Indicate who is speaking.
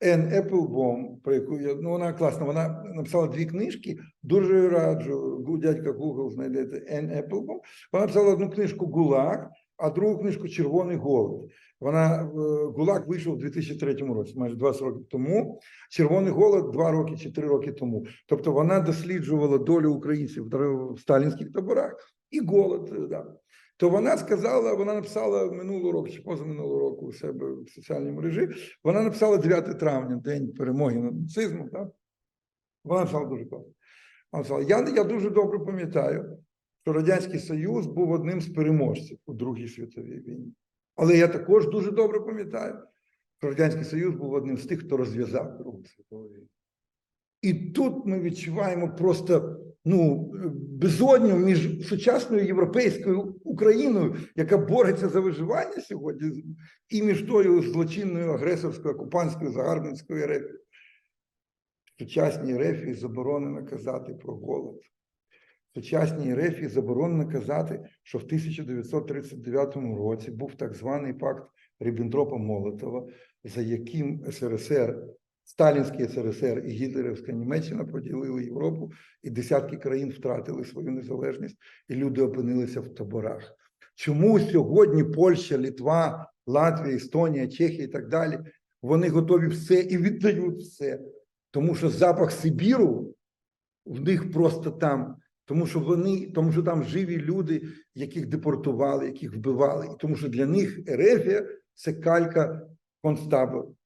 Speaker 1: Ен Еплбом, про яку я ну вона класна. Вона написала дві книжки. Дуже раджу. Дядька Google знайдете Ен Еплбом. Вона написала одну книжку ГУЛАГ, а другу книжку Червоний голод. Вона е, ГУЛАГ вийшов у 2003 році, майже 20 років тому. Червоний голод два роки чи три роки тому. Тобто вона досліджувала долю українців в сталінських таборах і голод. е, Да. То вона сказала, вона написала минулого року чи позаминулого року у себе в соціальній мережі. Вона написала 9 травня, день перемоги над нацизмом. Так? Вона написала дуже класно. Вона написала, я, я дуже добре пам'ятаю, що Радянський Союз був одним з переможців у Другій світовій війні. Але я також дуже добре пам'ятаю, що Радянський Союз був одним з тих, хто розв'язав Другу світову війну. І тут ми відчуваємо просто ну, безодню між сучасною європейською Україною, яка бореться за виживання сьогодні, і між тою злочинною агресорською окупантською загарбницькою. В сучасній РФ заборонено казати про голод. Сучасній РФ заборонено казати, що в 1939 році був так званий пакт Ріббентропа Молотова, за яким СРСР, Сталінський СРСР і Гітлерівська Німеччина поділили Європу, і десятки країн втратили свою незалежність, і люди опинилися в таборах. Чому сьогодні Польща, Літва, Латвія, Естонія, Чехія і так далі вони готові все і віддають все, тому що запах Сибіру в них просто там. Тому що вони, тому що там живі люди, яких депортували, яких вбивали, і тому що для них Ерефія це калька концтабор.